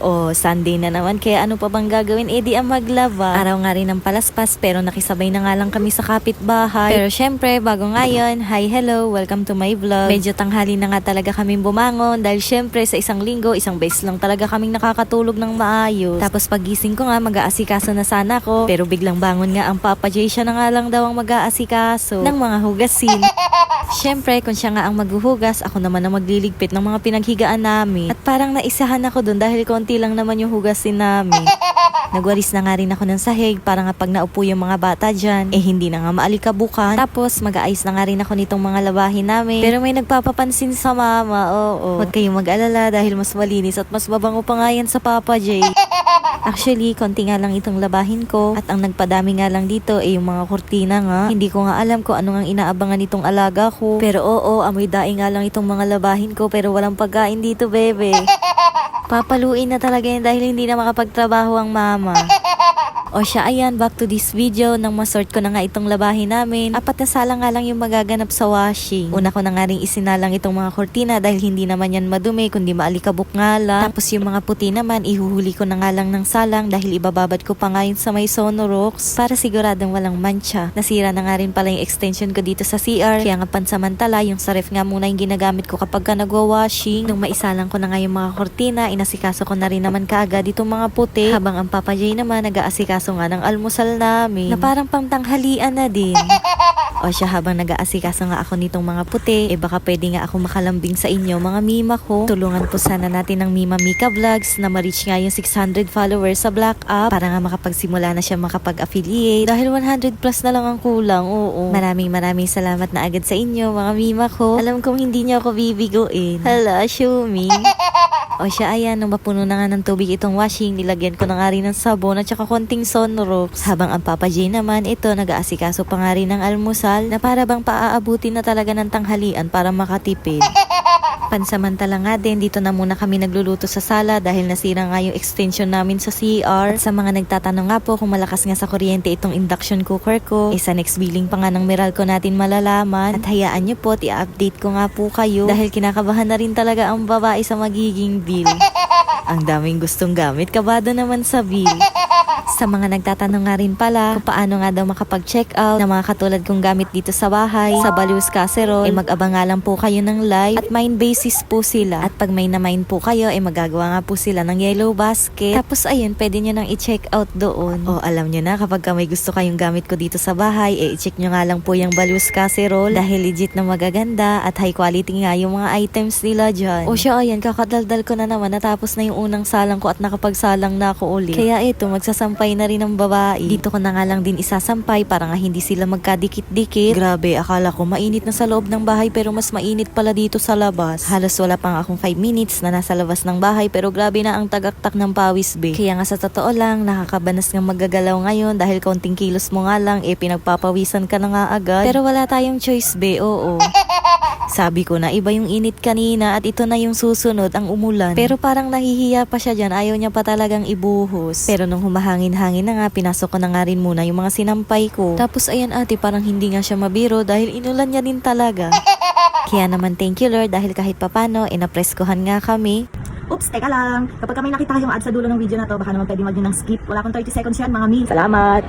O, Sunday na naman, kaya ano pa bang gagawin? Eh di ang maglaba. Araw nga rin ng palaspas, pero nakisabay na nga lang kami sa kapitbahay. Pero syempre, bago ngayon, hi, hello, welcome to my vlog. Medyo tanghali na nga talaga kaming bumangon dahil syempre sa isang linggo, isang beses lang talaga kaming nakakatulog ng maayos. Tapos pagising ko nga, mag-aasikaso na sana ako. Pero biglang bangon nga ang Papa J, siya na nga lang daw ang mag-aasikaso ng mga hugasin. Syempre, kung siya nga ang maghuhugas, ako naman ang magliligpit ng mga pinaghigaan namin. At parang naisahan ako dun dahil konti lang naman yung hugasin namin. Nagwaris na nga rin ako ng sahig para nga pag naupo yung mga bata dyan, eh hindi na nga maalikabukan. Tapos mag-aayos na nga rin ako nitong mga labahin namin. Pero may nagpapapansin sa mama, oo. Huwag kayong mag-alala dahil mas malinis at mas mabango pa nga yan sa Papa J. Actually, konti nga lang itong labahin ko at ang nagpadami nga lang dito ay yung mga kurtina nga. Hindi ko nga alam kung ano ang inaabangan itong alaga ko. Pero oo, amoy daing nga lang itong mga labahin ko pero walang pagkain dito, bebe. Papaluin na talaga yan dahil hindi na makapagtrabaho ang mama. O siya, ayan, back to this video. Nang masort ko na nga itong labahin namin, apat na sala nga lang yung magaganap sa washing. Una ko na nga rin isinalang itong mga kortina dahil hindi naman yan madumi, kundi maalikabok nga lang. Tapos yung mga puti naman, ihuhuli ko na nga lang ng salang dahil ibababad ko pa nga sa may Sonorox para siguradong walang mancha. Nasira na nga rin pala yung extension ko dito sa CR, kaya nga pansamantala, yung sa nga muna yung ginagamit ko kapag ka nagwa-washing. Nung maisalang ko na nga yung mga kortina, inasikaso ko na rin naman kaagad itong mga puti, habang ang Papa J naman nag-aasikaso nga ng almusal namin na parang pangtanghalian na din. O siya habang nag-aasikaso nga ako nitong mga puti, eh baka pwede nga ako makalambing sa inyo mga mima ko. Tulungan po sana natin ng Mima Mika Vlogs na ma-reach nga yung 600 followers sa Black Up para nga makapagsimula na siya makapag-affiliate dahil 100 plus na lang ang kulang. Oo. Maraming maraming salamat na agad sa inyo mga mima ko. Alam kong hindi niyo ako bibiguin. Hala, show me. O siya, ayan, nung mapuno na nga ng tubig itong washing, nilagyan ko na nga rin ng sabon at saka konting sunrocks. Habang ang Papa J naman, ito, nag-aasikaso pa nga rin ng almusal na para bang paaabutin na talaga ng tanghalian para makatipid. Pansamantala nga din, dito na muna kami nagluluto sa sala dahil nasira nga yung extension namin sa CR. At sa mga nagtatanong nga po kung malakas nga sa kuryente itong induction cooker ko, eh sa next billing pa nga ng Meralco natin malalaman. At hayaan nyo po, i-update ko nga po kayo dahil kinakabahan na rin talaga ang babae sa magiging bill. Ang daming gustong gamit, kabado naman sa bill. Sa mga nagtatanong nga rin pala kung paano nga daw makapag-check out ng mga katulad kong gamit dito sa bahay, sa Balus Casserole, eh mag-abang nga lang po kayo ng live at mine basis po sila. At pag may na-mine po kayo, eh magagawa nga po sila ng yellow basket. Tapos ayun, pwede nyo nang i-check out doon. O alam nyo na, kapag ka may gusto kayong gamit ko dito sa bahay, eh i-check nyo nga lang po yung Balus Casserole dahil legit na magaganda at high quality nga yung mga items nila dyan. O siya, ayan, kakadaldal ko na naman natapos na yung unang salang ko at nakapagsalang na ako ulit. Kaya ito, magsasampay na rin ng babae. Dito ko na nga lang din isasampay para nga hindi sila magkadikit-dikit. Grabe, akala ko mainit na sa loob ng bahay pero mas mainit pala dito sa labas. Halos wala pang akong 5 minutes na nasa labas ng bahay pero grabe na ang tagaktak ng pawis be. Kaya nga sa totoo lang, nakakabanas nga magagalaw ngayon dahil konting kilos mo nga lang, eh pinagpapawisan ka na nga agad. Pero wala tayong choice be, oo. Sabi ko na iba yung init kanina at ito na yung susunod ang umulan. Pero parang nahihiya pa siya dyan, ayaw niya pa talagang ibuhos. Pero nung humahangin-hangin na nga, pinasok ko na nga rin muna yung mga sinampay ko. Tapos ayan ate, parang hindi nga siya mabiro dahil inulan niya din talaga. Kaya naman thank you Lord dahil kahit papano, inapreskohan nga kami. Oops, teka lang. Kapag may nakita kayong ad sa dulo ng video na to, baka naman pwede mag ng skip. Wala akong 30 seconds yan, mga mi. Salamat!